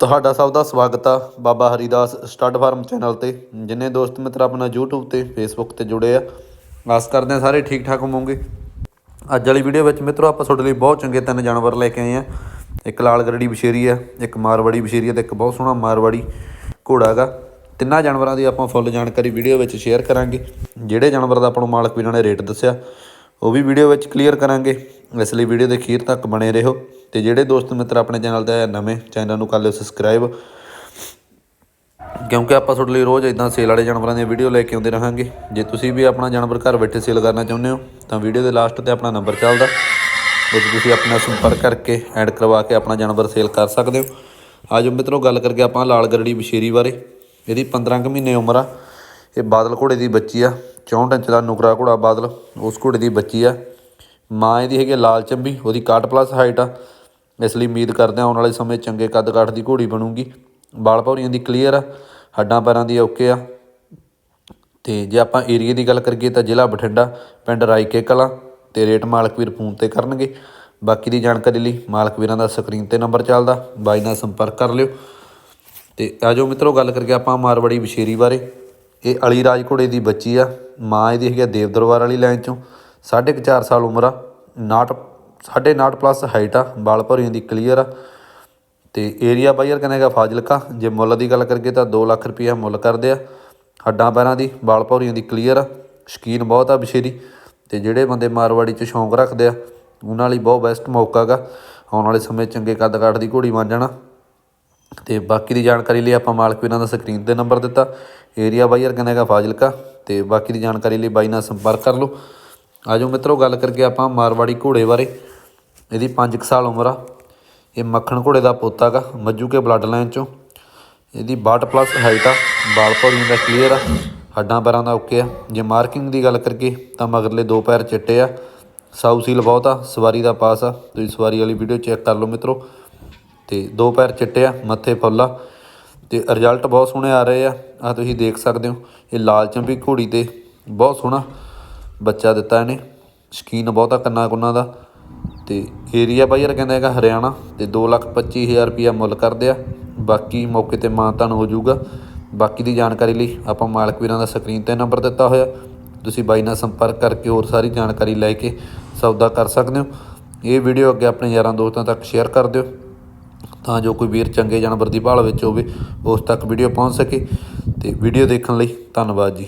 ਤੁਹਾਡਾ ਸਭ ਦਾ ਸਵਾਗਤ ਆ Baba Haridas stud farm channel ਤੇ, ਜਿੰਨੇ ਦੋਸਤ ਮਿੱਤਰ ਆਪਣਾ YouTube ਤੇ, Facebook ਤੇ ਜੁੜੇ ਆ। ਆਸ ਕਰਦੇ ਆ ਸਾਰੇ ਠੀਕ ਠਾਕ ਹੋਵੋਗੇ। ਅੱਜ ਵਾਲੀ ਵੀਡੀਓ ਵਿੱਚ ਮਿੱਤਰੋ ਆਪਾਂ ਤੁਹਾਡੇ ਲਈ ਬਹੁਤ ਚੰਗੇ ਤਿੰਨ ਜਾਨਵਰ ਲੈ ਕੇ ਆਏ ਆ। ਇੱਕ ਲਾਲ ਗਰੜੀ ਬਸ਼ੇਰੀ ਆ, ਇੱਕ ਮਾਰਵਾੜੀ ਬਸ਼ੇਰੀ ਆ ਤੇ ਇੱਕ ਬਹੁਤ ਸੋਹਣਾ ਮਾਰਵਾੜੀ ਘੋੜਾ ਹੈਗਾ। ਤਿੰਨਾਂ ਜਾਨਵਰਾਂ ਦੀ ਆਪਾਂ ਫੁੱਲ ਜਾਣਕਾਰੀ ਵੀਡੀਓ ਵਿੱਚ ਸ਼ੇਅਰ ਕਰਾਂਗੇ। ਜਿਹੜੇ ਜਾਨਵਰ ਦਾ ਆਪਾਂ ਨੂੰ ਮਾਲਕ ਵੀਰਾਂ ਨੇ ਰੇਟ ਦੱਸਿਆ, ਉਹ ਵੀ ਵੀਡੀਓ ਵਿੱਚ ਕਲੀਅਰ ਕਰਾਂਗੇ। ਇਸ ਲਈ ਵੀਡੀਓ ਦੇ ਅਖੀਰ ਤੱਕ ਬਣੇ ਰਹੋ ਤੇ ਜਿਹੜੇ ਦੋਸਤ ਮਿੱਤਰ ਆਪਣੇ ਚੈਨਲ ਤੇ ਆ ਨਵੇਂ, ਚੈਨਲ ਨੂੰ ਕਰ ਲਿਓ ਸਬਸਕ੍ਰਾਈਬ ਕਿਉਂਕਿ ਆਪਾਂ ਤੁਹਾਡੇ ਲਈ ਰੋਜ਼ ਇਦਾਂ ਸੇਲ ਵਾਲੇ ਜਾਨਵਰਾਂ ਦੀਆਂ ਵੀਡੀਓ ਲੈ ਕੇ ਆਉਂਦੇ ਰਹਾਂਗੇ। ਜੇ ਤੁਸੀਂ ਵੀ ਆਪਣਾ ਜਾਨਵਰ ਘਰ ਬੈਠੇ ਸੇਲ ਕਰਨਾ ਚਾਹੁੰਦੇ ਹੋ, ਤਾਂ ਵੀਡੀਓ ਦੇ ਲਾਸਟ ਤੇ ਆਪਣਾ ਨੰਬਰ ਚੱਲਦਾ। ਉਹ 'ਤੇ ਤੁਸੀਂ ਆਪਣਾ ਸੰਪਰਕ ਕਰਕੇ ਐਡ ਕਰਵਾ ਕੇ ਆਪਣਾ ਜਾਨਵਰ ਸੇਲ ਕਰ ਸਕਦੇ ਹੋ। ਆਜੋ ਮਿੱਤਰੋ, ਗੱਲ ਕਰਕੇ ਆਪਾਂ ਲਾਲ ਗਰੜੀ ਬਸ਼ੇਰੀ ਬਾਰੇ। ਇਹਦੀ 15 ਕੁ ਮਹੀਨੇ ਉਮਰ ਆ। ਇਹ ਬਾਦਲ ਘੋੜੇ ਦੀ ਬੱਚੀ ਆ। 64 ਇੰਚ ਦਾ ਨੁਕਰਾ ਘੋੜਾ ਬਾਦਲ, ਉਸ ਘੋੜੇ ਦੀ ਬੱਚੀ ਆ। ਮਾਂ ਇਹਦੀ ਹੈਗੀ ਆ ਲਾਲ ਚੰਬੀ, ਉਹਦੀ 61 ਪਲੱਸ ਹਾਈਟ ਆ। ਇਸ ਲਈ ਉਮੀਦ ਕਰਦੇ ਹਾਂ ਆਉਣ ਵਾਲੇ ਸਮੇਂ ਚੰਗੇ ਕੱਦ ਕਾਠ ਦੀ ਘੋੜੀ ਬਣੂਗੀ। ਬਾਲ ਭੌਰੀਆਂ ਦੀ ਕਲੀਅਰ ਆ, ਹੱਡਾਂ ਪੈਰਾਂ ਦੀ ਓਕੇ ਆ। ਤੇ ਜੇ ਆਪਾਂ ਏਰੀਏ ਦੀ ਗੱਲ ਕਰੀਏ ਤਾਂ ਜ਼ਿਲ੍ਹਾ ਬਠਿੰਡਾ, ਪਿੰਡ ਰਾਈਕੇ ਕਲਾਂ ਤੇ ਰੇਟ ਮਾਲਕ ਵੀਰ ਫੋਨ ਤੇ ਕਰਨਗੇ। ਬਾਕੀ ਦੀ ਜਾਣਕਾਰੀ ਲਈ ਮਾਲਕ ਵੀਰਾਂ ਦਾ ਸਕਰੀਨ ਤੇ ਨੰਬਰ ਚੱਲਦਾ, ਬਾਈ ਨਾਲ ਸੰਪਰਕ ਕਰ ਲਿਓ। ਤੇ ਆਜੋ ਮਿੱਤਰੋ, ਗੱਲ ਕਰਕੇ ਆਪਾਂ ਮਾਰਵਾੜੀ ਬਸ਼ੇਰੀ ਬਾਰੇ। ਇਹ ਅਲੀ ਰਾਜ ਘੋੜੇ ਦੀ ਬੱਚੀ ਆ, ਮਾਂ ਇਹਦੀ ਹੈਗੀ ਆ ਦੇਵ ਦਰਬਾਰ ਵਾਲੀ ਲਾਈਨ ਚੋਂ। ਸਾਢੇ ਕੁ ਚਾਰ ਸਾਲ ਉਮਰ ਆ 59 ਸਾਢੇ 59 ਪਲੱਸ ਹਾਈਟ ਆ, ਬਾਲ ਭੌਰੀਆਂ ਦੀ ਕਲੀਅਰ ਆ। ਤੇ ਏਰੀਆ ਬਾਈਅਰ ਕਹਿੰਦਾ ਹੈਗਾ ਫਾਜ਼ਿਲਕਾ, ਜੇ ਮੁੱਲ ਦੀ ਗੱਲ ਕਰੀਏ ਤਾਂ 2 ਲੱਖ ਰੁਪਈਆ ਮੁੱਲ ਕਰਦੇ ਆ। ਹੱਡਾਂ ਪੈਰਾਂ ਦੀ, ਬਾਲ ਭੌਰੀਆਂ ਦੀ ਕਲੀਅਰ ਆ, ਸ਼ਕੀਨ ਬਹੁਤ ਆ ਬਸ਼ੇਰੀ ਤੇ ਜਿਹੜੇ ਬੰਦੇ ਮਾਰਵਾੜੀ 'ਚ ਸ਼ੌਂਕ ਰੱਖਦੇ ਆ, ਉਹਨਾਂ ਲਈ ਬਹੁਤ ਬੈਸਟ ਮੌਕਾ ਗਾ ਆਉਣ ਵਾਲੇ ਸਮੇਂ ਚੰਗੇ ਕੱਦ ਕਾਠ ਦੀ ਘੋੜੀ ਬਣ ਜਾਣਾ। ਤੇ ਬਾਕੀ ਦੀ ਜਾਣਕਾਰੀ ਲਈ ਆਪਾਂ ਮਾਲਕ ਵੀਰਾਂ ਦਾ ਸਕਰੀਨ ਤੇ ਨੰਬਰ ਦਿੱਤਾ। ਏਰੀਆ ਬਾਈਅਰ ਕਹਿੰਦਾ ਹੈਗਾ ਫਾਜ਼ਿਲਕਾ, ਤੇ ਬਾਕੀ ਦੀ ਜਾਣਕਾਰੀ ਲਈ ਬਾਈ ਨਾਲ ਸੰਪਰਕ ਕਰ ਲਓ। ਆਜੋ ਮਿੱਤਰੋ, ਗੱਲ ਕਰਕੇ ਆਪਾਂ ਮਾਰਵਾੜੀ ਘੋੜੇ ਬਾਰੇ। ਇਹਦੀ 5 ਸਾਲ ਉਮਰ ਆ। ਇਹ ਮੱਖਣ ਘੋੜੇ ਦਾ ਪੋਤਾ ਗਾ ਮੱਜੂ ਕੇ ਬਲੱਡ ਲਾਈਨ ਚੋਂ। ਇਹਦੀ 62 ਪਲੱਸ ਹਾਈਟ ਆ ਬਾਲ ਭੌਰੀਆਂ ਦਾ ਕਲੀਅਰ ਆ। ਹੱਡਾਂ ਪੈਰਾਂ ਦਾ ਓਕੇ ਆ। ਜੇ ਮਾਰਕਿੰਗ ਦੀ ਗੱਲ ਕਰੀਏ ਤਾਂ ਮਗਰਲੇ ਦੋ ਪੈਰ ਚਿੱਟੇ ਆ। ਸਾਊ ਸੀਲ ਬਹੁਤ ਆ, ਸਵਾਰੀ ਦਾ ਪਾਸ ਆ। ਤੁਸੀਂ ਸਵਾਰੀ ਵਾਲੀ ਵੀਡੀਓ ਚੈੱਕ ਕਰ ਲਓ ਮਿੱਤਰੋ। ਤੇ ਦੋ ਪੈਰ ਚਿੱਟੇ ਆ, ਮੱਥੇ ਫੁੱਲ ਆ। ਤੇ ਰਿਜ਼ਲਟ ਬਹੁਤ ਸੋਹਣੇ ਆ ਰਹੇ ਆ। ਆ ਤੁਸੀਂ ਦੇਖ ਸਕਦੇ ਹੋ, ਇਹ ਲਾਲ ਚੰਬੀ ਘੋੜੀ ਤੇ ਬਹੁਤ ਸੋਹਣਾ ਬੱਚਾ ਦਿੱਤਾ ਇਹਨੇ, ਸ਼ਕੀਨ ਬਹੁਤਾ ਕੰਨਾ ਕੁੰਨਾ ਦਾ। ਤੇ ਏਰੀਆ ਬਾਈਰ ਕਹਿੰਦਾ ਹੈਗਾ ਹਰਿਆਣਾ, ਤੇ 225000 ਰੁਪਿਆ ਮੁੱਲ ਕਰਦੇ ਆ ਬਾਕੀ ਮੌਕੇ ਤੇ ਮਾਨਤਾਨ ਹੋ ਜਾਊਗਾ। ਬਾਕੀ ਦੀ ਜਾਣਕਾਰੀ ਲਈ ਆਪਾਂ ਮਾਲਕ ਵੀਰਾਂ ਦਾ ਸਕਰੀਨ ਤੇ ਨੰਬਰ ਦਿੱਤਾ ਹੋਇਆ। ਤੁਸੀਂ ਬਾਈ ਨਾਲ ਸੰਪਰਕ ਕਰਕੇ ਹੋਰ ਸਾਰੀ ਜਾਣਕਾਰੀ ਲੈ ਕੇ ਸੌਦਾ ਕਰ ਸਕਦੇ ਹੋ। ਇਹ ਵੀਡੀਓ ਅੱਗੇ ਆਪਣੇ ਯਾਰਾਂ ਦੋਸਤਾਂ ਤੱਕ ਸ਼ੇਅਰ ਕਰ ਦਿਓ। ਤਾਂ ਜੋ ਕੋਈ ਵੀਰ ਚੰਗੇ ਜਾਨਵਰ ਦੀ ਭਾਲ ਵਿੱਚ ਹੋਵੇ, ਉਸ ਤੱਕ ਵੀਡੀਓ ਪਹੁੰਚ ਸਕੇ। ਤੇ ਵੀਡੀਓ ਦੇਖਣ ਲਈ ਧੰਨਵਾਦ ਜੀ।